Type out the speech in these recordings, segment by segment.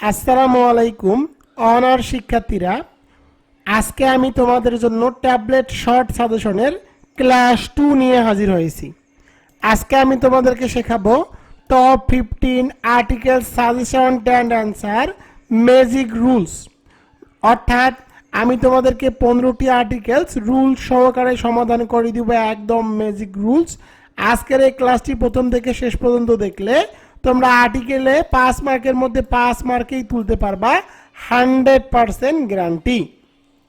আসসালামু আলাইকুম, অনার শিক্ষার্থীরা। আজকে আমি তোমাদের জন্য ট্যাবলেট শর্ট সাজেশনের ক্লাস টু নিয়ে হাজির হয়েছি। আজকে আমি তোমাদেরকে শেখাবো top fifteen article suggestion and answer magic rules. অর্থাৎ আমি তোমাদেরকে পনেরোটি আর্টিকেলস রুলস সহকারে সমাধান করে দিব একদম ম্যাজিক রুলস। আজকের এই ক্লাসটি প্রথম থেকে শেষ পর্যন্ত দেখলে তোমরা আর্টিকেলে পাঁচ মার্কের মধ্যে পাঁচ মার্কেই তুলতে পারবা হান্ড্রেড পারসেন্ট গ্যারান্টি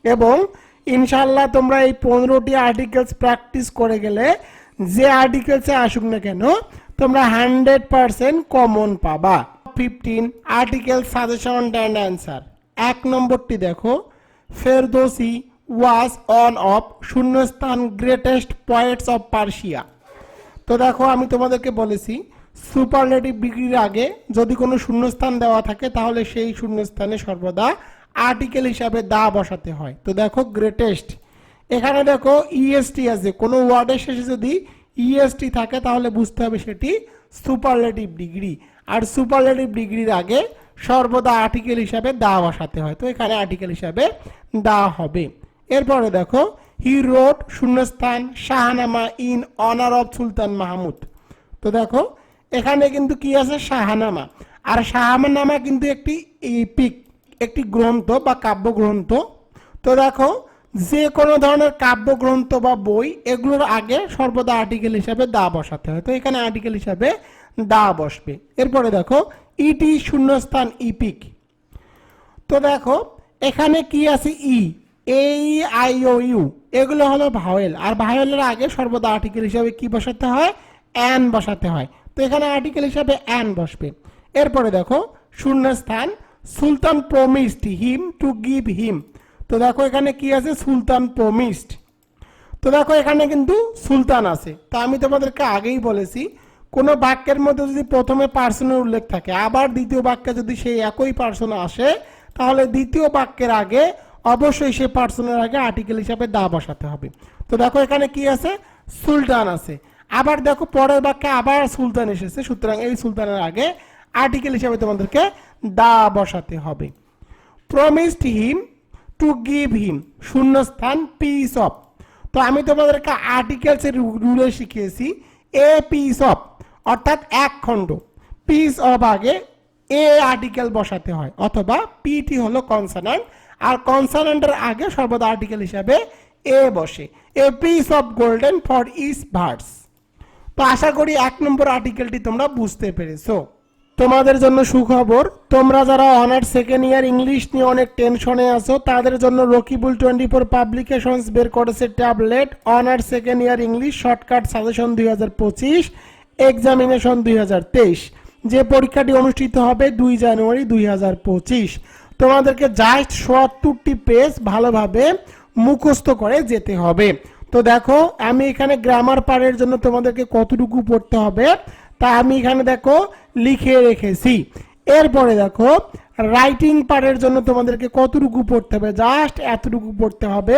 এবং ইনশাল্লাহ তোমরা এই পনেরোটি আর্টিকেলস প্র্যাকটিস করে গেলে যে আর্টিকেলসে আসুক না কেন, তোমরা হান্ড্রেড পারসেন্ট কমন পাবা। Fifteen article suggestion and answer এক নম্বরটি দেখো, ফেরদোসি ওয়াজ অন অফ শূন্যস্থান গ্রেটেস্ট পয়েন্টস অফ পার্সিয়া তো দেখো, আমি তোমাদেরকে বলেছি সুপারলেটিভ ডিগ্রির আগে যদি কোনো শূন্যস্থান দেওয়া থাকে, তাহলে সেই শূন্যস্থানে সর্বদা আর্টিকেল হিসাবে দা বসাতে হয়। তো দেখো গ্রেটেস্ট এখানে দেখো ইএসটি আছে। কোনো ওয়ার্ডের শেষে যদি ইএসটি থাকে, তাহলে বুঝতে হবে সেটি সুপারলেটিভ ডিগ্রি আর সুপারলেটিভ ডিগ্রির আগে সর্বদা আর্টিকেল হিসাবে দা বসাতে হয়। তো এখানে আর্টিকেল হিসাবে দা হবে। এরপরে দেখো হি রোড শূন্যস্থান Shahnama in honour of Sultan Mahmud. তো দেখো এখানে কিন্তু কি আছে? শাহানামা। আর শাহনামা কিন্তু একটি পিক একটি গ্রন্থ বা কাব্যগ্রন্থ। তো দেখো, যে কোনো ধরনের কাব্যগ্রন্থ বা বই, এগুলোর আগে সর্বদা আর্টিকেল হিসাবে দা বসাতে হয়। তো এখানে আর্টিকেল হিসাবে দা বসবে। এরপরে দেখো, ইটি শূন্যস্থান ইপিক। তো দেখো, এখানে কি আছে? ই এই আই ও ইউ এগুলো হলো ভাওয়েল। আর ভাওয়েলের আগে সর্বদা আর্টিকেল হিসাবে কি বসাতে হয়? অ্যান বসাতে হয়। তো এখানে আর্টিকেল হিসাবে অ্যান বসবে। এরপরে দেখো, শূন্যস্থান, sultan promised him to give him তো দেখো এখানে কি আছে? সুলতান প্রমিসড তো দেখো এখানে কিন্তু সুলতান আছে। তো আমি তোমাদেরকে আগেই বলেছি, কোনো বাক্যের মধ্যে যদি প্রথমে পার্সনের উল্লেখ থাকে, আবার দ্বিতীয় বাক্যে যদি সেই একই পার্সন আসে, তাহলে দ্বিতীয় বাক্যের আগে অবশ্যই সে পার্সনের আগে আর্টিকেল হিসাবে দা বসাতে হবে। তো দেখো এখানে কি আছে? সুলতান আছে। আবার দেখো পরের বাক্যে আবার সুলতান এসেছে, সুতরাং এই সুলতানের আগে আর্টিকেল হিসাবে তোমাদেরকে দা বসাতে হবে। Promised him to give him শূন্যস্থান পিস অফ তো আমি তোমাদেরকে আর্টিকেলসের রুলে শিখিয়েছি এ পিস অফ অর্থাৎ এক খণ্ড। পিস অফ আগে এ আর্টিকেল বসাতে হয়, অথবা পিটি হলো কনসানান্ট আর কনসানান্টের আগে সর্বদা আর্টিকেল হিসাবে এ বসে। A piece of golden for his verse তো আশা করি এক নম্বর আর্টিকেলটি তোমরা বুঝতে পেরেছ। তোমাদের জন্য সুখবর, তোমরা যারা অনার্স সেকেন্ড ইয়ার ইংলিশ নিয়ে অনেক টেনশনে আছো, তাদের জন্য রকিবুল টোয়েন্টি ফোর পাবলিকেশনস বের করেছে tablet honours second year English shortcut suggestion দুই হাজার পঁচিশ এক্সামিনেশন দুই হাজার তেইশ, যে পরীক্ষাটি অনুষ্ঠিত হবে দুই জানুয়ারি দুই হাজার পঁচিশ। তোমাদেরকে জাস্ট সত্তরটি পেজ ভালোভাবে মুখস্থ করে যেতে হবে। তো দেখো, আমি এখানে গ্রামার পারের জন্য তোমাদেরকে কতটুকু পড়তে হবে, তা আমি এখানে দেখো লিখে রেখেছি। এরপরে দেখো রাইটিং পারের জন্য তোমাদেরকে কতটুকু পড়তে হবে জাস্ট এতটুকু পড়তে হবে,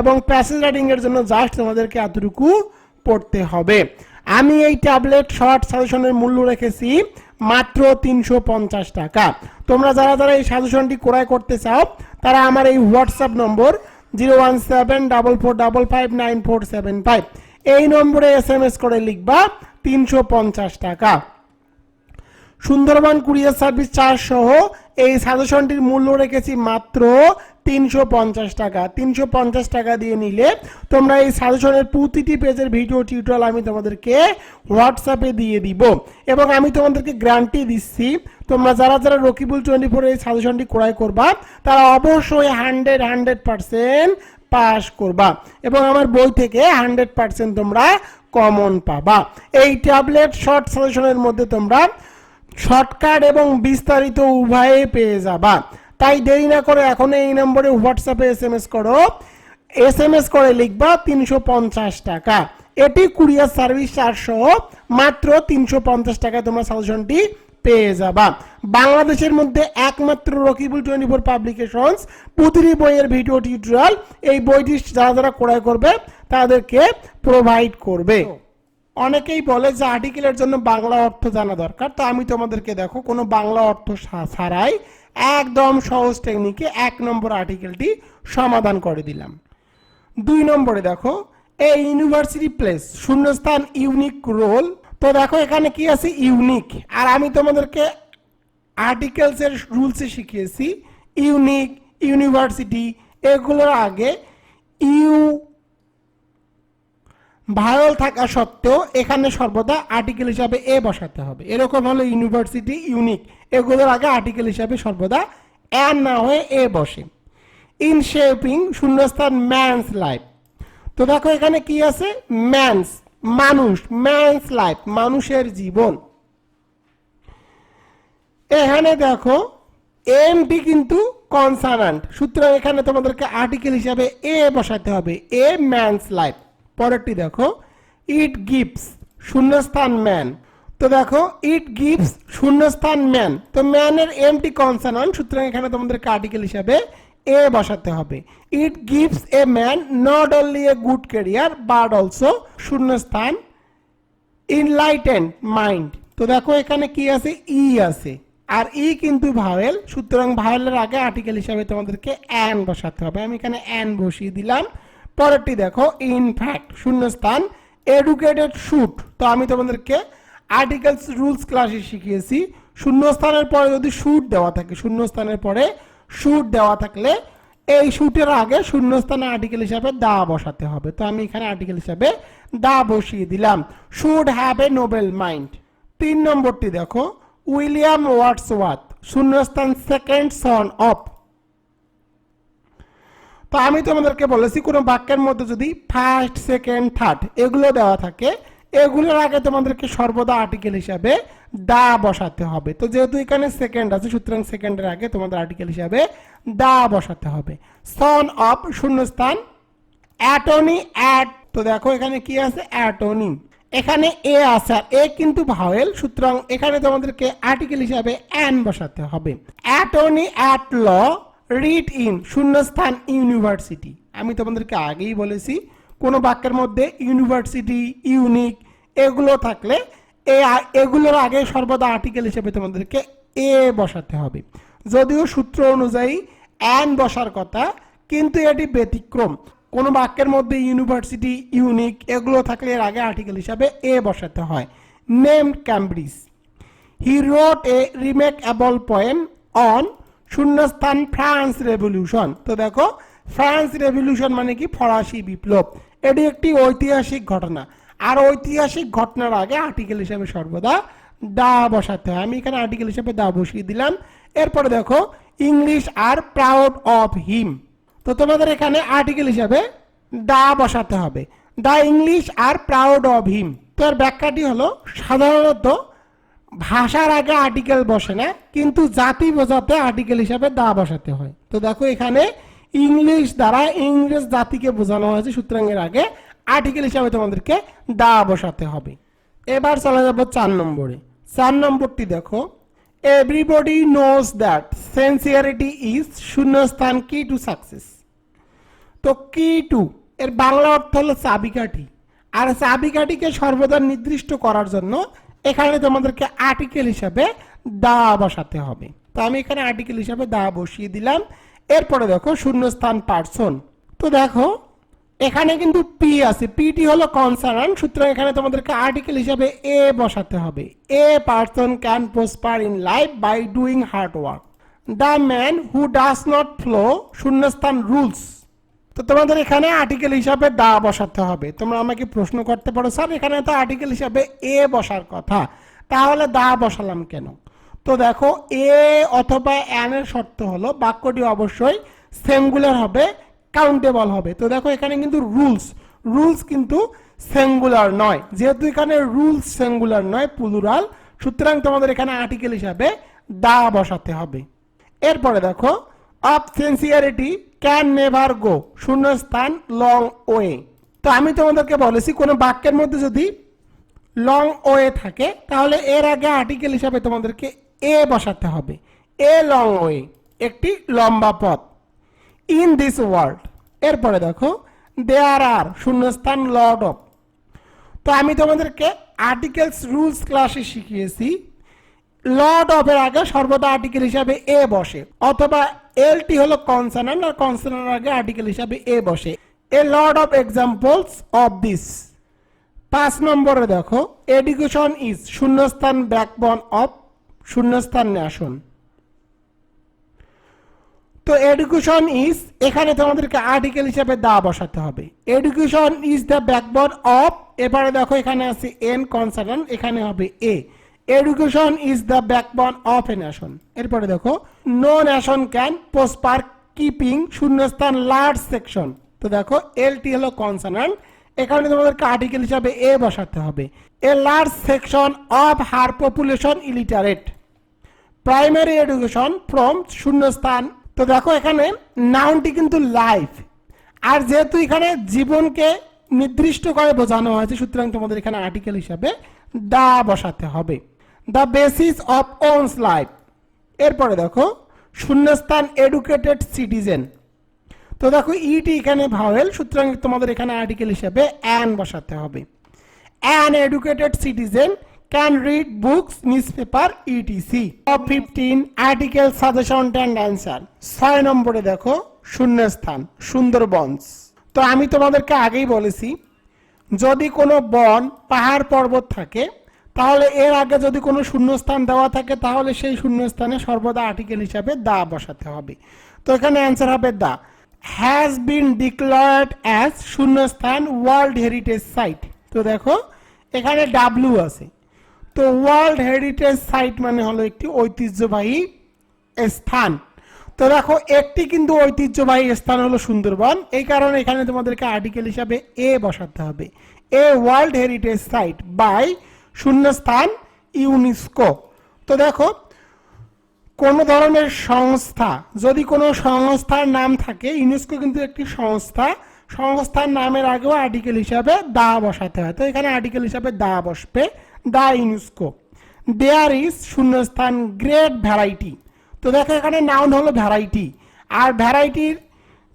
এবং প্যাসেজ রাইটিং এর জন্য জাস্ট তোমাদেরকে এতটুকু পড়তে হবে। আমি এই ট্যাবলেট শর্ট সাজেশনের মূল্য রেখেছি মাত্র তিনশো পঞ্চাশ টাকা। তোমরা যারা যারা এই সাজেশনটি ক্রয় করতে চাও, তারা আমার এই WhatsApp number zero one seven double four double five nine four seven five এই নম্বরে এস এম এস করে লিখবা তিনশো পঞ্চাশ টাকা। সুন্দরবন কুরিয়ার সার্ভিস চার্জ সহ এই সাজেশনটির মূল্য রেখেছি মাত্র তিনশো পঞ্চাশ টাকা, তিনশো পঞ্চাশ টাকা দিয়ে নিলে তোমরা এই সাজেশনের প্রতিটি পেজের ভিডিও টিউটোরিয়াল আমি তোমাদেরকে হোয়াটসঅ্যাপে দিয়ে দিব। এবং আমি তোমাদেরকে গ্যারান্টি দিচ্ছি, তোমরা যারা যারা রকিবুল টোয়েন্টি ফোর এই সাজেশনটি ক্রয় করবা, তারা অবশ্যই হান্ড্রেড হান্ড্রেড পারসেন্ট পাস করবা এবং আমার বই থেকে হান্ড্রেড পারসেন্ট তোমরা কমন পাবা। এই ট্যাবলেট, শর্ট সাজেশনের মধ্যে তোমরা শর্টকাট এবং বিস্তারিত উভয়ে পেয়ে যাবা। তাই দেরি না করে এখন এই নম্বরে হোয়াটসঅ্যাপে এস এম এস করো। এস এম এস করে লিখবা তিনশো পঞ্চাশ টাকা। এটি কুরিয়ার সার্ভিস সহ মাত্র তিনশো পঞ্চাশ টাকায় তোমরা সাজেশনটি পেয়ে যাবা। বাংলাদেশের মধ্যে একমাত্র রকিবুল টোয়েন্টি ফোর পাবলিকেশনস প্রতিটি বইয়ের ভিডিও টিউটোরিয়াল। এই বইটি যারা যারা ক্রয় করবে তাদেরকে প্রোভাইড করবে। অনেকেই বলে যে আর্টিকেলের জন্য বাংলা অর্থ জানা দরকার। তো আমি তোমাদেরকে দেখো কোনো বাংলা অর্থ ছাড়াই একদম সহজ টেকনিকে এক নম্বর আর্টিকেলটি সমাধান করে দিলাম। দুই নম্বরে দেখো, এ ইউনিভার্সিটি প্লেস শূন্যস্থান ইউনিক রোল তো দেখো, এখানে কি আছে? ইউনিক আর আমি তোমাদেরকে আর্টিকেলসের রুলসে শিখিয়েছি। ইউনিক ইউনিভার্সিটি এগুলোর আগে ইউ ভায়োল থাকা সত্ত্বেও এখানে সর্বদা আর্টিকেল হিসাবে এ বসাতে হবে। এরকম হলো ইউনিভার্সিটি ইউনিক এগুলোর আগে আর্টিকেল হিসাবে সর্বদা অ্যান না হয়ে এ বসে। ইন শেপিং শূন্যস্থান ম্যানস লাইফ তো দেখো এখানে কি আছে? ম্যানস মানুষ ম্যানস লাইফ মানুষের জীবন এখানে দেখো এমটি কিন্তু কনসার্নান্ট সুতরাং এখানে তোমাদেরকে আর্টিকেল হিসাবে এ বসাতে হবে। এ ম্যানস লাইফ পরেরটি দেখো ইট গিভস শূন্যস্থান ম্যান তো দেখো ইট গিভস শূন্যস্থান ম্যান তো ম্যানের এমটি কনসার্নান্ট সুতরাং এখানে তোমাদেরকে আর্টিকেল হিসাবে এ বসাতে হবে। It gives a man not only a good career but also শূন্যস্থান ইনলাইটেন্ড মাইন্ড তো দেখো, এখানে কি আছে? ই আছে। আর ই কিন্তু ভাওয়েল সুতরাং ভাওয়েলের আগে আর্টিকেল হিসাবে তোমাদেরকে অ্যান বসাতে হবে। আমি এখানে অ্যান বসিয়ে দিলাম। পরেরটি দেখো ইনফ্যাক্ট শূন্যস্থান এডুকেটেড শুট তো আমি তোমাদেরকে আর্টিকেলস রুলস ক্লাসে শিখিয়েছি। শূন্যস্থানের পরে যদি শুট দেওয়া থাকে, শূন্যস্থানের পরে শুট দেওয়া থাকলে এই শুটের আগে শূন্যস্থানে আর্টিকেল হিসাবে দা বসাতে হবে। তো আমি এখানে আর্টিকেল হিসাবে দা বসিয়ে দিলাম। Should have a noble mind তিন নম্বরটি দেখো। উইলিয়াম ওয়াটসওয়ার্থ, শূন্যস্থান সেকেন্ড সন অফ তো আমি তোমাদেরকে বলেছি, কোনো বাক্যের মধ্যে যদি ফার্স্ট সেকেন্ড থার্ড এগুলো দেওয়া থাকে এগুলোর আগে তোমাদেরকে সর্বদা আর্টিকেল হিসাবে দা বসাতে হবে। তো যেহেতু এখানে সেকেন্ড আছে, সুতরাং সেকেন্ডের আগে তোমাদের আর্টিকেল হিসাবে দা বসাতে হবে। সন অফ শূন্যস্থান অ্যাটনি অ্যাট তো দেখো এখানে কি আছে? অ্যাটনি এখানে এ আছে আর এ কিন্তু ভাওয়েল সুতরাং এখানে তোমাদেরকে আর্টিকেল হিসাবে অ্যান বসাতে হবে। Attorney at law read in শূন্যস্থান ইউনিভার্সিটি আমি তোমাদেরকে আগেই বলেছি কোনো বাক্যের মধ্যে ইউনিভার্সিটি, ইউনিক এগুলো থাকলে এ এগুলোর আগে সর্বদা আর্টিকেল হিসেবে তোমাদেরকে এ বসাতে হবে। যদিও সূত্র অনুযায়ী অ্যান বসার কথা, কিন্তু এটি ব্যতিক্রম। কোনো বাক্যের মধ্যে ইউনিভার্সিটি, ইউনিক এগুলো থাকলে এর আগে আর্টিকেল হিসাবে এ বসাতে হয়। Name Cambridge. He wrote a remarkable poem on শূন্যস্থান ফ্রান্স রেভলিউশন। তো দেখো, ফ্রান্স রেভলিউশন মানে কি? ফরাসি বিপ্লব। এটি একটি ঐতিহাসিক ঘটনা। আর ঐতিহাসিক ঘটনার আগে আর্টিকেল হিসেবে সর্বদা দা বসাতে হয়। আমি এখানে আর্টিকেল হিসেবে দা বসিয়ে দিলাম। এরপরে দেখো English are proud of him তো তোমাদের এখানে আর্টিকেল হিসাবে দা বসাতে হবে। The English are proud of him তো এর ব্যাখ্যাটি হলো, সাধারণত ভাষার আগে আর্টিকেল বসে না, কিন্তু জাতি বোঝাতে আর্টিকেল হিসাবে দা বসাতে হয়। তো দেখো এখানে ইংলিশ দ্বারা ইংরেজ জাতিকে বোঝানো হয়েছে, সুতরাং এর আগে আর্টিকেল হিসাবে তোমাদেরকে দা বসাতে হবে। এবার চলে যাব চার নম্বরে। চার নম্বরটি দেখো। Everybody knows that sincerity is শূন্যস্থান কি টু সাকসেস তো কি টু এর বাংলা অর্থ হলো চাবিকাঠি। আর চাবিকাঠিকে সর্বদা নির্দিষ্ট করার জন্য এখানে তোমাদেরকে আর্টিকেল হিসাবে দা বসাতে হবে। তো আমি এখানে আর্টিকেল হিসাবে দা বসিয়ে দিলাম। এরপরে দেখো শূন্যস্থান পার্সন। তো দেখো, এখানে কিন্তু পি আছে। পিটি হলো কনসার্ন সুতরাং এখানে তোমাদেরকে আর্টিকেল হিসাবে এ বসাতে হবে। A person can prosper in life by doing hard work the man who does not follow শূন্যস্থান রুলস তো তোমাদের এখানে আর্টিকেল হিসাবে দা বসাতে হবে। তোমরা আমাকে প্রশ্ন করতে পারো, স্যার, এখানে তো আর্টিকেল হিসাবে এ বসার কথা। তাহলে দা বসালাম কেন? তো দেখো এ অথবা অ্যান এর শর্ত হলো, বাক্যটি অবশ্যই সেঙ্গুলার হবে কাউন্টেবল হবে। তো দেখো, এখানে কিন্তু রুলস রুলস কিন্তু সেঙ্গুলার নয়। যেহেতু এখানে রুলস সেঙ্গুলার নয় প্লুরাল সুতরাং তোমাদের এখানে আর্টিকেল হিসাবে দা বসাতে হবে। এরপরে দেখো of sincerity can never go শূন্যস্থান লং ওয়ে তো আমি তোমাদেরকে বলেছি, কোনো বাক্যের মধ্যে যদি লং ওয়ে থাকে, তাহলে এর আগে আর্টিকেল হিসাবে তোমাদেরকে এ বসাতে হবে। এ লং ওয়ে, একটি লম্বা পথ। ইন দিস ওয়ার্ল্ড, এরপরে দেখো, দেয়ার আর শূন্যস্থান লর্ড অফ। তো আমি তোমাদেরকে আর্টিকেলস রুলস ক্লাসে শিখিয়েছি, লর্ড অফ এর আগে সর্বদা আর্টিকেল হিসাবে এ বসে, অথবা এলটি হলো কনসার্ন আর কনসার্নের আগে আর্টিকেল হিসাবে এ বসে। A lot of examples of this. পাঁচ নম্বরে দেখো, এডুকেশন ইজ শূন্যস্থান ব্যাকবন অফ শূন্যস্থান ন্যাশন তো এডুকেশন ইজ এখানে তোমাদেরকে আর্টিকেল হিসাবে দা বসাতে হবে। Education is the backbone of এবারে দেখো এখানে আছে এন কনসার্ন এখানে হবে a education is the backbone of a nation এরপরে দেখো no nation can prosper keeping শূন্যস্থান লার্জ সেকশন তো দেখো এলটি হলো কনসার্ন এখানে তোমাদেরকে আর্টিকেল হিসাবে এ বসাতে হবে। A large section of her population illiterate primary education from শূন্যস্থান তো দেখো এখানে নাউনটি কিন্তু লাইফ আর যেহেতু এখানে জীবনকে নির্দিষ্ট করে বোঝানো হয়েছে, সুতরাং তোমাদের এখানে আর্টিকেল হিসাবে দা বসাতে হবে। The basis of one's life এরপরে দেখো শূন্যস্থান এডুকেটেড সিটিজেন তো দেখো ইটি এখানে ভাওয়েল সুতরাং তোমাদের এখানে আর্টিকেল হিসাবে অ্যান বসাতে হবে। An educated citizen can read books, newspaper, etc. Of 15 article suggestion and answer. ছয় নম্বরে দেখো শূন্যস্থান সুন্দরবনস তো আমি তোমাদেরকে আগেই বলেছি যদি কোনো বন পাহাড় পর্বত থাকে তাহলে এর আগে যদি কোনো শূন্যস্থান দেওয়া থাকে তাহলে সেই শূন্যস্থানে সর্বদা আর্টিকেল হিসাবে দা বসাতে হবে তো এখানে অ্যান্সার হবে the has been declared as শূন্যস্থান ওয়ার্ল্ড হেরিটেজ সাইট তো দেখো এখানে ডাব্লু আছে। তো ওয়ার্ল্ড হেরিটেজ সাইট মানে হলো একটি ঐতিহ্যবাহী স্থান। তো দেখো, একটি কিন্তু ঐতিহ্যবাহী স্থান হলো সুন্দরবন। এই কারণে এখানে তোমাদেরকে আর্টিকেল হিসাবে এ বসাতে হবে। A world heritage site by শূন্যস্থান ইউনেস্কো তো দেখো, কোন ধরনের সংস্থা, যদি কোনো সংস্থার নাম থাকে ইউনেস্কো কিন্তু একটি সংস্থা সংস্থার নামের আগেও আর্টিকেল হিসাবে দা বসাতে হয়। তো এখানে আর্টিকেল হিসাবে দা বসবে। দা ইউনেস্কো দেয়ার ইজ শূন্যস্থান গ্রেট ভ্যারাইটি তো দেখো এখানে নাউন হলো ভ্যারাইটি আর ভ্যারাইটির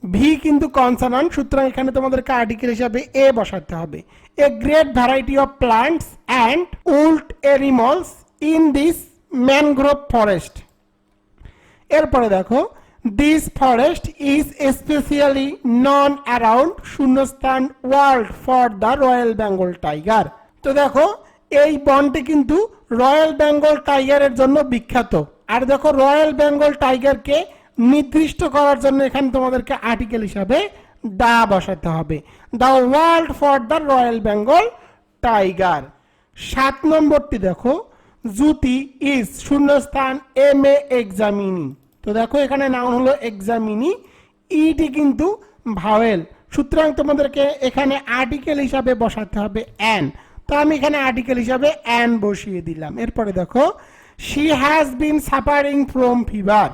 ভি কিন্তু কনসার্ন সুতরাং এখানে তোমাদেরকে আর্টিকেল হিসাবে এ বসাতে হবে। A great variety of plants and wild animals in this mangrove forest এরপরে দেখো this forest is specially known around শূন্যস্থান world for the royal Bengal tiger তো দেখো, এই বনটি কিন্তু রয়্যাল বেঙ্গল টাইগারের জন্য বিখ্যাত। আর দেখো রয়্যাল বেঙ্গল টাইগারকে নির্দিষ্ট করার জন্য এখানে তোমাদেরকে আর্টিকেল হিসাবে দা বসাতে হবে। The world for the royal Bengal tiger সাত নম্বরটি দেখো জুতি ইজ শূন্যস্থান এম এ এক্সামিনি তো দেখো, এখানে নাম হলো এক্সামিনি ইটি কিন্তু ভাওয়েল সুতরাং তোমাদেরকে এখানে আর্টিকেল হিসাবে বসাতে হবে অ্যান তো আমি এখানে আর্টিকেল হিসাবে অ্যান বসিয়ে দিলাম। এরপরে দেখো she has been suffering from fever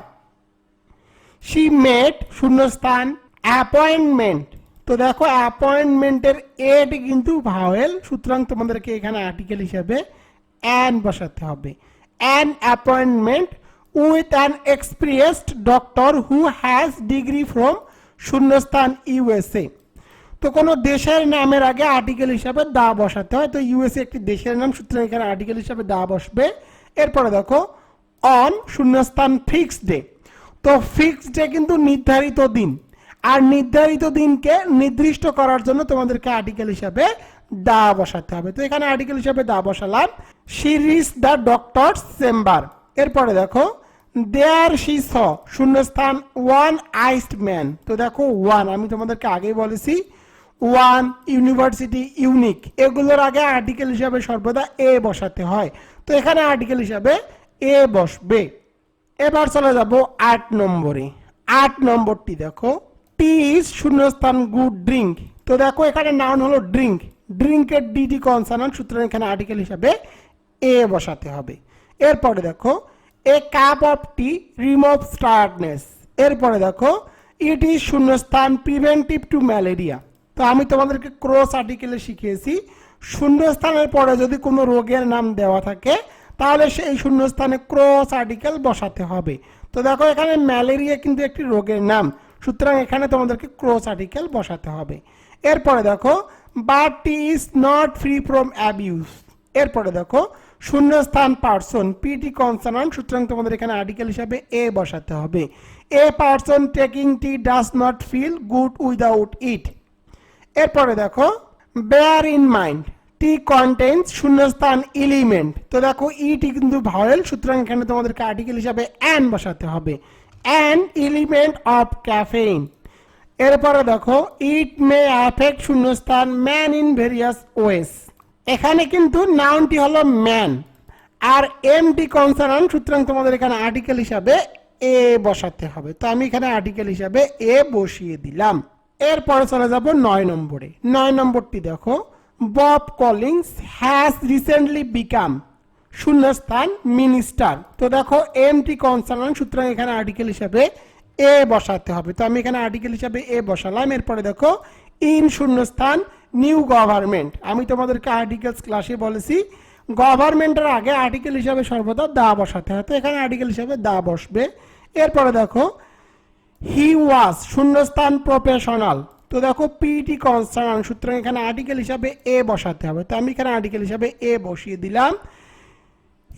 she met শূন্যস্থান অ্যাপয়েন্টমেন্ট তো দেখো অ্যাপয়েন্টমেন্টের এটি কিন্তু ভাওয়েল সুতরাং তোমাদেরকে এখানে আর্টিকেল হিসাবে অ্যান বসাতে হবে। An appointment with an experienced doctor who has degree from শূন্যস্থান ইউএসএ তো কোনো দেশের নামের আগে আর্টিকেল হিসাবে দা বসাতে হয়। তো ইউএসএ একটি দেশের নাম, সুতরাং এখানে আর্টিকেল হিসাবে দা বসবে। এরপরে দেখো অন শূন্যস্থান ফিক্সড ডে তো ফিক্সড ডে কিন্তু নির্ধারিত দিন। আর নির্ধারিত দিনকে নির্দিষ্ট করার জন্য তোমাদেরকে আর্টিকেল হিসাবে দা বসাতে হবে। তো এখানে আর্টিকেল হিসাবে দা বসালাম। সিরিজ দ্য ডক্টরস চেম্বার এরপরে দেখো দেয়ার শি স শূন্যস্থান ওয়ান আইসড ম্যান তো দেখো ওয়ান আমি তোমাদেরকে আগেই বলেছি ওয়ান ইউনিভার্সিটি ইউনিক এগুলোর আগে আর্টিকেল হিসাবে সর্বদা এ বসাতে হয়। তো এখানে আর্টিকেল হিসাবে এ বসবে। এবার চলে যাব আট নম্বরে। আট নম্বরটি দেখো টি ইজ শূন্যস্থান গুড ড্রিঙ্ক তো দেখো, এখানে নাউন হলো ড্রিঙ্ক ড্রিঙ্কের ডিটি কনসার্ন সুতরাং এখানে আর্টিকেল হিসাবে এ বসাতে হবে। এরপরে দেখো a cup of tea remove স্টার্টনেস এরপরে দেখো ইট ইজ শূন্যস্থান প্রিভেন্টিভ টু ম্যালেরিয়া তো আমি তোমাদেরকে ক্রস আর্টিকেলে শিখিয়েছি, শূন্যস্থানের পরে যদি কোনো রোগের নাম দেওয়া থাকে, তাহলে সেই শূন্যস্থানে ক্রস আর্টিকেল বসাতে হবে। তো দেখো, এখানে ম্যালেরিয়া কিন্তু একটি রোগের নাম, সুতরাং এখানে তোমাদেরকে ক্রস আর্টিকেল বসাতে হবে। এরপরে দেখো but is not free from abuse এরপরে দেখো শূন্যস্থান পার্সন পিটি কনসার্ন সুতরাং তোমাদের এখানে আর্টিকেল হিসাবে এ বসাতে হবে। A person taking tea does not feel good without it এরপরে দেখো bear in mind tea contains শূন্যস্থান এলিমেন্ট তো দেখো ইটি কিন্তু ভাওয়েল সুতরাং এখানে তোমাদেরকে আর্টিকেল হিসাবে অ্যান বসাতে হবে। অ্যান এলিমেন্ট অফ ক্যাফেইন এরপরে দেখো ইট মে অ্যাফেক্ট শূন্যস্থান ম্যান ইন ভেরিয়াস ওয়েস এখানে কিন্তু নাউনটি হলো ম্যান আর এমটি কনসার্ন সুতরাং তোমাদের এখানে আর্টিকেল হিসাবে এ বসাতে হবে। তো আমি এখানে আর্টিকেল হিসাবে এ বসিয়ে দিলাম। এরপরে চলে যাব নয় নম্বরে। নয় নম্বরটি দেখো Bob Collins has recently become শূন্যস্থান মিনিস্টার তো দেখো এমটি কনসার্ন সুতরাং এখানে আর্টিকেল হিসাবে এ বসাতে হবে। তো আমি এখানে আর্টিকেল হিসাবে এ বসালাম। এরপরে দেখো ইন শূন্যস্থান নিউ গভর্নমেন্ট। আমি তোমাদেরকে আর্টিকেলস ক্লাসে বলেছি, গভর্নমেন্টের আগে আর্টিকেল হিসাবে সর্বদা দা বসাতে হয়। তো এখানে আর্টিকেল হিসাবে দা বসবে। এরপরে দেখো হি ওয়াজ শূন্যস্থান প্রফেশনাল তো দেখো পিটি কনসার্ন সুতরাং এখানে আর্টিকেল হিসাবে এ বসাতে হবে। তো আমি এখানে আর্টিকেল হিসাবে এ বসিয়ে দিলাম।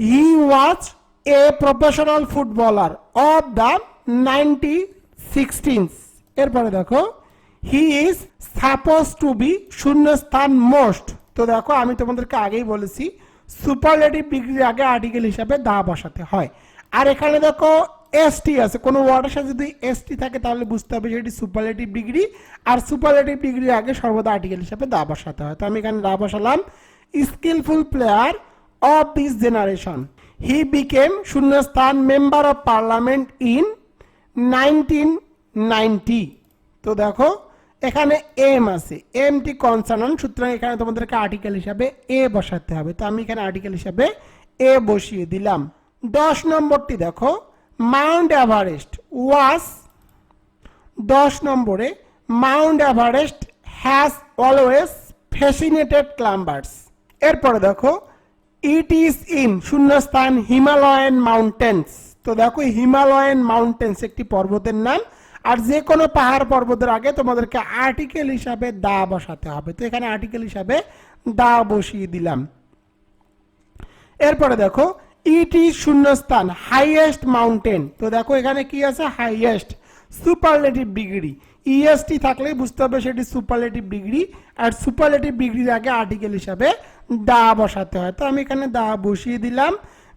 He was a professional footballer of the ninety sixties এরপরে দেখো he is suppose to be শূন্যস্থান মোস্ট তো দেখো, আমি তোমাদেরকে আগেই বলেছি সুপারলেটিভ ডিগ্রির আগে আর্টিকেল হিসাবে দা বসাতে হয়। আর এখানে দেখো এসটি আছে। কোনো ওয়ার্ডের সাথে যদি এসটি থাকে, তাহলে বুঝতে হবে এটি সুপারলেটিভ ডিগ্রি আর সুপারলেটিভ ডিগ্রির আগে সর্বদা আর্টিকেল হিসাবে দা বসাতে হয়। তো আমি এখানে দা বসালাম। Skilful player of this generation he became শূন্যস্থান member of parliament in nineteen ninety তো দেখো এখানে এম আছে। এমটি কনসার্ন সুতরাং এখানে তোমাদেরকে আর্টিকেল হিসাবে এ বসাতে হবে। তো আমি এখানে আর্টিকেল হিসাবে এ বসিয়ে দিলাম। দশ নম্বরটি দেখো। মাউন্ট এভারেস্ট ওয়াস দশ নম্বরে Mount Everest has always fascinated climbers এরপরে দেখো ইট ইজ ইন শূন্যস্থান হিমালয়ান মাউন্টেন্স তো দেখো হিমালয়ান মাউন্টেন্স একটি পর্বতের নাম। আর যে কোনো পাহাড় পর্বতের আগে তোমাদেরকে আর্টিকেল হিসাবে দা বসাতে হবে। তো এখানে আর্টিকেল হিসাবে দা বসিয়ে দিলাম। এরপরে দেখো ইট ইজ শূন্যস্থান হাইয়েস্ট মাউন্টেন তো দেখো এখানে কি আছে? হাইয়েস্ট সুপারলেটিভ ডিগ্রি ইএসটি থাকলে বুঝতে হবে সেটি সুপারলেটিভ ডিগ্রি আর সুপারলেটিভ ডিগ্রির আগে আর্টিকেল হিসাবে দা বসাতে হয়। তো আমি এখানে দা বসিয়ে দিলাম।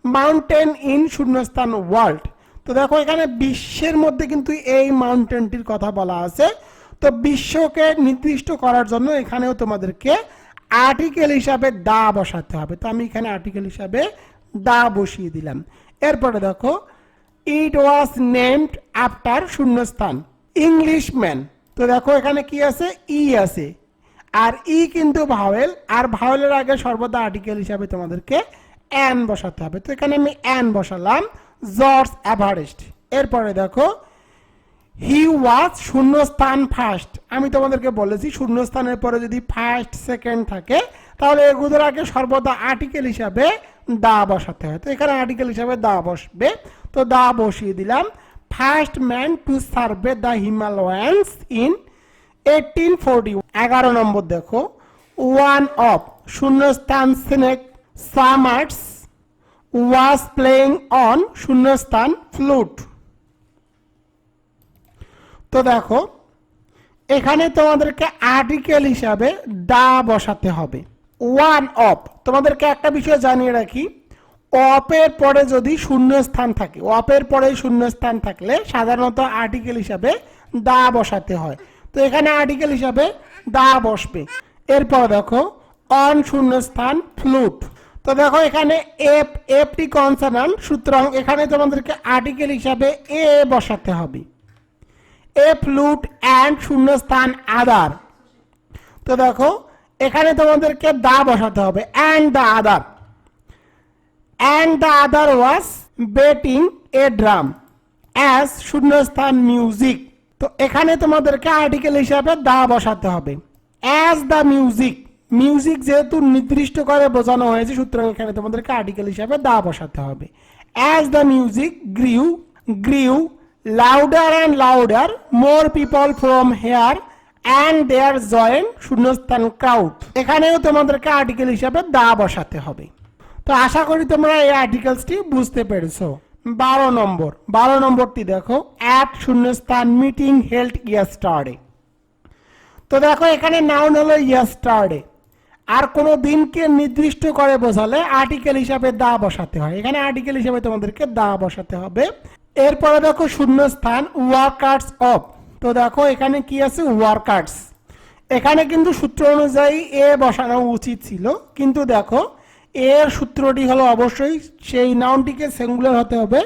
মাউন্টেন ইন শূন্যস্থান ওয়ার্ল্ড তো দেখো, এখানে বিশ্বের মধ্যে কিন্তু এই মাউন্টেনটির কথা বলা আছে। তো বিশ্বকে নির্দিষ্ট করার জন্য এখানেও তোমাদেরকে আর্টিকেল হিসাবে দা বসাতে হবে। তো আমি এখানে আর্টিকেল হিসাবে দা বসিয়ে দিলাম। এরপরে দেখো ইট ওয়াজ নেমড আফটার শূন্যস্থান ইংলিশম্যান তো দেখো, এখানে কি আছে? ই আছে। আর ই কিন্তু ভাওয়েল আর ভাওয়েলের আগে সর্বদা আর্টিকেল হিসাবে তোমাদেরকে অ্যান বসাতে হবে। তো এখানে আমি অ্যান বসালাম। জর্জ অ্যাভারেস্ট এরপরে দেখো হি ওয়াজ শূন্যস্থান ফার্স্ট আমি তোমাদেরকে বলেছি, শূন্যস্থানের পরে যদি ফার্স্ট সেকেন্ড থাকে, তাহলে এগুলোর আগে সর্বদা আর্টিকেল হিসাবে দা বসাতে হয়। তো এখানে আর্টিকেল হিসাবে দা বসবে। তো দা বসিয়ে দিলাম। First man to survey the Himalayas in eighteen forty এগারো নম্বর দেখো ওয়ান অফ শূন্যস্থান snake charmers was playing on শূন্যস্থান ফ্লুট তো দেখো, এখানে তোমাদেরকে আর্টিকেল হিসাবে দা বসাতে হবে। ওয়ান অফ তোমাদেরকে একটা বিষয় জানিয়ে রাখি অপের পরে যদি শূন্যস্থান থাকে অপের পরে শূন্যস্থান থাকলে সাধারণত আর্টিকেল হিসাবে দা বসাতে হয়। তো এখানে আর্টিকেল হিসাবে দা বসবে। এরপর দেখো অন শূন্যস্থান ফ্লুট তো দেখো এখানে এফ এফটি কনসার্ন সুতরাং এখানে তোমাদেরকে আর্টিকেল হিসাবে এ বসাতে হবে। এ ফ্লুট অ্যান্ড শূন্যস্থান আদার তো দেখো, এখানে তোমাদেরকে দা বসাতে হবে and the other and the other was beating a drum as শূন্যস্থান মিউজিক তো এখানে তোমাদেরকে আর্টিকেল হিসাবে দা বসাতে হবে অ্যাজ দ্য মিউজিক মিউজিক যেহেতু নির্দিষ্ট করে বোঝানো হয়েছে, সুতরাং এখানে তোমাদেরকে আর্টিকেল হিসাবে দা বসাতে হবে। As the music grew grew louder and louder more people from here and there join শূন্যস্থান ক্রাউড এখানেও তোমাদেরকে আর্টিকেল হিসাবে দা বসাতে হবে। তো আশা করি তোমরা এই আর্টিকেলসটি বুঝতে পেরেছ। বারো নম্বর, বারো নম্বরটি দেখো অ্যাট শূন্যস্থান মিটিং হেল্ড ইয়াস্টারডে তো দেখো, এখানে নাউন হলো ইয়াস্টারডে আর কোনো দিনকে নির্দিষ্ট করে বোঝালে আর্টিকেল হিসাবে দা বসাতে হয়। এখানে আর্টিকেল হিসাবে তোমাদেরকে দা বসাতে হবে। এরপরে দেখো শূন্য শূন্যস্থান ওয়ার্কার্স অফ তো দেখো এখানে কি আছে? ওয়ার্কার্স এখানে কিন্তু সূত্র অনুযায়ী এ বসানো উচিত ছিল। কিন্তু দেখো, এর সূত্রটি হলো অবশ্যই সেই নাউনটিকে সিঙ্গুলার হতে হবে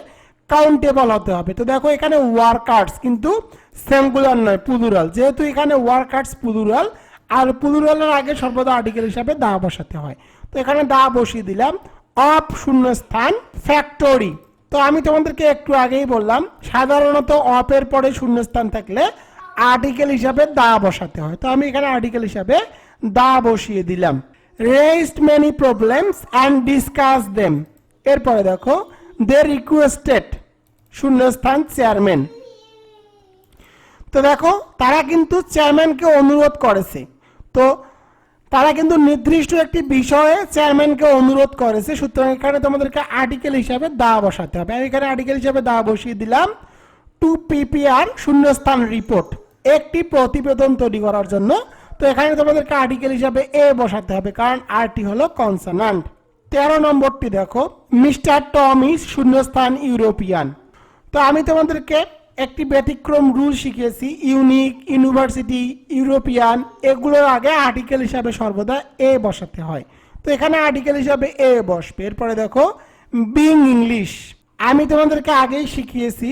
কাউন্টেবল হতে হবে। তো দেখো এখানে ওয়ার্কার্স কিন্তু সিঙ্গুলার নয় পুলুরাল যেহেতু এখানে ওয়ার্কার্স পুলুরাল আর পুলুরালের আগে সর্বদা আর্টিকেল হিসাবে দা বসাতে হয়। তো এখানে দা বসিয়ে দিলাম। অফ শূন্যস্থান ফ্যাক্টরি তো আমি তোমাদেরকে একটু আগেই বললাম, সাধারণত অফের পরে শূন্যস্থান থাকলে আর্টিকেল হিসাবে দা বসাতে হয়। তো আমি এখানে আর্টিকেল হিসাবে দা বসিয়ে দিলাম। Rest many problems and discuss them এরপরে দেখো দে রিকোয়েস্টেড শূন্যস্থান চেয়ারম্যান তো দেখো, তারা কিন্তু চেয়ারম্যানকে অনুরোধ করেছে। তো তারা কিন্তু নির্দিষ্ট একটি বিষয়ে চেয়ারম্যানকে অনুরোধ করেছে সুতরাং এখানে তোমাদেরকে আর্টিকেল হিসাবে দা বসাতে হবে। আমি এখানে আর্টিকেল হিসাবে দা বসিয়ে দিলাম। টু পিপিআর শূন্যস্থান রিপোর্ট একটি প্রতিবেদন তৈরি করার জন্য। তো এখানে তোমাদেরকে আর্টিকেল হিসাবে এ বসাতে হবে, কারণ আরটি হলো কনসানান্ট তেরো নম্বরটি দেখো মিস্টার টম ইজ শূন্যস্থান ইউরোপিয়ান তো আমি তোমাদেরকে একটি ব্যতিক্রম রুল শিখিয়েছি, ইউনিক, ইউনিভার্সিটি, ইউরোপিয়ান, এগুলোর আগে আর্টিকেল হিসাবে সর্বদা এ বসাতে হয়। তো এখানে আর্টিকেল হিসাবে এ বসবে। এরপরে দেখো বিং ইংলিশ আমি তোমাদেরকে আগেই শিখিয়েছি,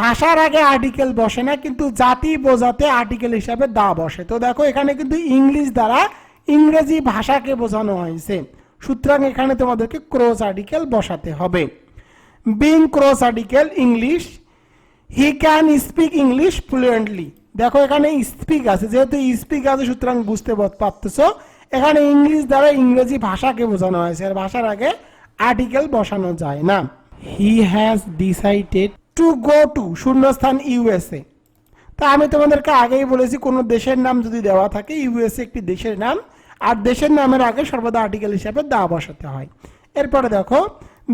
ভাষার আগে আর্টিকেল বসে না, কিন্তু জাতি বোঝাতে আর্টিকেল হিসাবে দা বসে। তো দেখো, এখানে কিন্তু ইংলিশ দ্বারা ইংরেজি ভাষাকে বোঝানো হয়েছে। সুতরাং এখানে তোমাদেরকে ক্রস আর্টিকেল বসাতে হবে। Being cross article English he can speak English fluently দেখো, এখানে স্পিক আছে। যেহেতু স্পিক আছে, সুতরাং বুঝতে পারতেছো। এখানে ইংলিশ দ্বারা ইংরেজি ভাষাকে বোঝানো হয়েছে। আর ভাষার আগে আর্টিকেল বসানো যায় না। He has decided to go to শূন্যস্থান ইউএসএ তা আমি তোমাদেরকে আগেই বলেছি, কোনো দেশের নাম যদি দেওয়া থাকে ইউএসএ একটি দেশের নাম। আর দেশের নামের আগে সর্বদা আর্টিকেল হিসাবে দা বসাতে হয়। এরপরে দেখো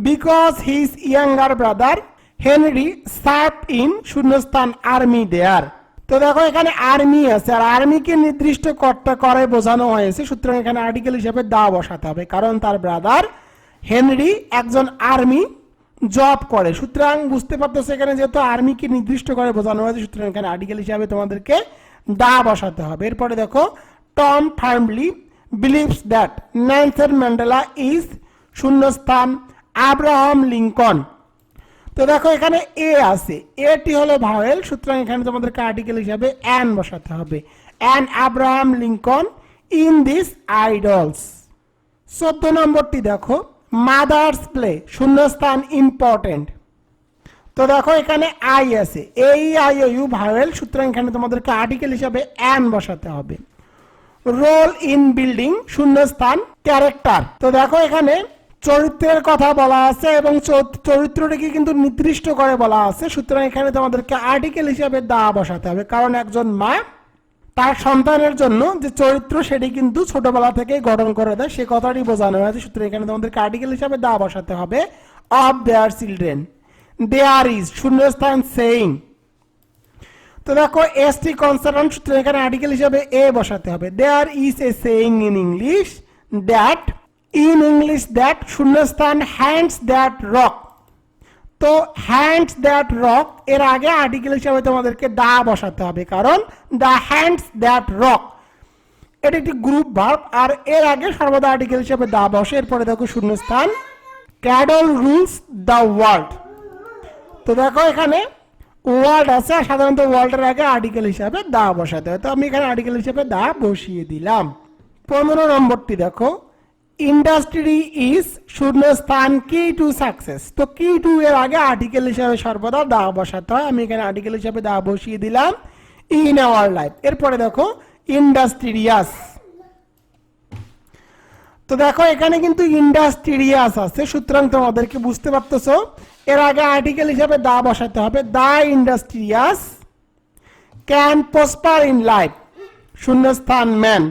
because his younger brother Henry serve in শূন্যস্থান আর্মি দেয়ার। তো দেখো, এখানে আর্মি আছে, আর আর্মিকে নির্দিষ্ট করতে করে বোঝানো হয়েছে। সুতরাং এখানে আর্টিকেল হিসাবে দা বসাতে হবে, কারণ তার ব্রাদার হেনরি একজন আর্মি জব করে। সুতরাং বুঝতে পারতেছে এখানে যেহেতু আর্মিকে নির্দিষ্ট করে বোঝানো হয়েছে, সুতরাং এখানে আর্টিকেল হিসাবে তোমাদেরকে দা বসাতে হবে। এরপরে দেখো, Tom firmly believes that Nelson Mandela is শূন্যস্থান আব্রাহাম লিঙ্কন। তো দেখো, এখানে এ আছে। এটি হলো ভাওয়েল, সুতরাং এখানে তোমাদেরকে আর্টিকেল হিসাবে অ্যান বসাতে হবে। An Abraham Lincoln in this idols চোদ্দ নম্বরটি দেখো মাদার্স প্লে শূন্যস্থান ইম্পর্টেন্ট তো দেখো, এখানে আই আছে। এই আই ইউ ভাওয়েল, সুতরাং এখানে তোমাদেরকে আর্টিকেল হিসাবে অ্যান বসাতে হবে। রোল ইন বিল্ডিং শূন্যস্থান ক্যারেক্টার তো দেখো, এখানে চরিত্রের কথা বলা আছে এবং চর- চরিত্রটিকে কিন্তু নির্দিষ্ট করে বলা আছে। সুতরাং এখানে তোমাদেরকে আর্টিকেল হিসাবে দা বসাতে হবে। কারণ একজন মা তার সন্তানের জন্য যে চরিত্র সেটি কিন্তু ছোটবেলা থেকেই গঠন করে দেয়, সে কথাটি বোঝানো হয়েছে। সুতরাং এখানে তোমাদেরকে আর্টিকেল হিসাবে দা বসাতে হবে। Of their children there is শূন্যস্থান সেইং তো দেখো এস টি কনসার্ন সূত্রে এখানে আর্টিকেল হিসাবে এ বসাতে হবে। There is a saying in English that in English that শূন্যস্থান হ্যান্ডস দ্যাট রক তো হ্যান্ডস দ্যাট রক এর আগে আর্টিকেল হিসাবে তোমাদেরকে দা বসাতে হবে। কারণ দ্য হ্যান্ডস দ্যাট রক এটা একটি গ্রুপ ভার্ব আর এর আগে সর্বদা আর্টিকেল হিসাবে দা বসে। এরপরে দেখো শূন্যস্থান ক্যাডল রুলস দ্য ওয়ার্ল্ড তো দেখো এখানে ওয়ার্ড আছে, আর সাধারণত ওয়ার্ল্ডের আগে আর্টিকেল হিসাবে দা বসাতে হয়। তো আমি এখানে আর্টিকেল হিসাবে দা বসিয়ে দিলাম। পনেরো নম্বরটি দেখো। ইন্ডাস্ট্রি ইজ শূন্যস্থান কি টু সাকসেস তো কি টু এর আগে আর্টিকেল হিসাবে সর্বদা দা বসাতে হয়। আমি এখানে আর্টিকেল হিসাবে দা বসিয়ে দিলাম ইন আওয়ার লাইফ এরপরে দেখো ইন্ডাস্ট্রিয়াস তো দেখো, এখানে কিন্তু ইন্ডাস্ট্রিয়াস আছে। সুতরাং তোমাদেরকে বুঝতে পারতেছো, এর আগে আর্টিকেল হিসাবে দা বসাতে হবে। The industrious can prosper in life শূন্যস্থান ম্যান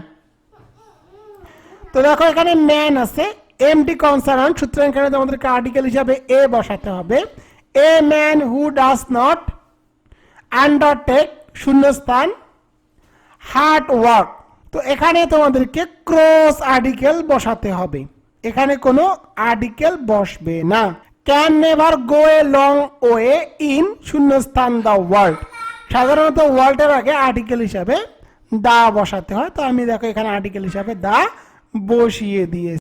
তো দেখো, এখানে ম্যান আছে। এমটি কনসার্ন সুতরাং এখানে তোমাদেরকে আর্টিকেল হিসাবে এ বসাতে হবে। A man who does not undertake শূন্যস্থান হার্ড ওয়ার্ক তো এখানে তোমাদেরকে ক্রস আর্টিকেল বসাতে হবে। এখানে কোনো আর্টিকেল বসবে না। Can never go a long way in শূন্যস্থান দ্য ওয়ার্ল্ড সাধারণত ওয়ার্ল্ডের আগে আর্টিকেল হিসাবে দা বসাতে হয়। তো আমি দেখো, এখানে আর্টিকেল হিসাবে দা বসিয়ে দিয়েছি।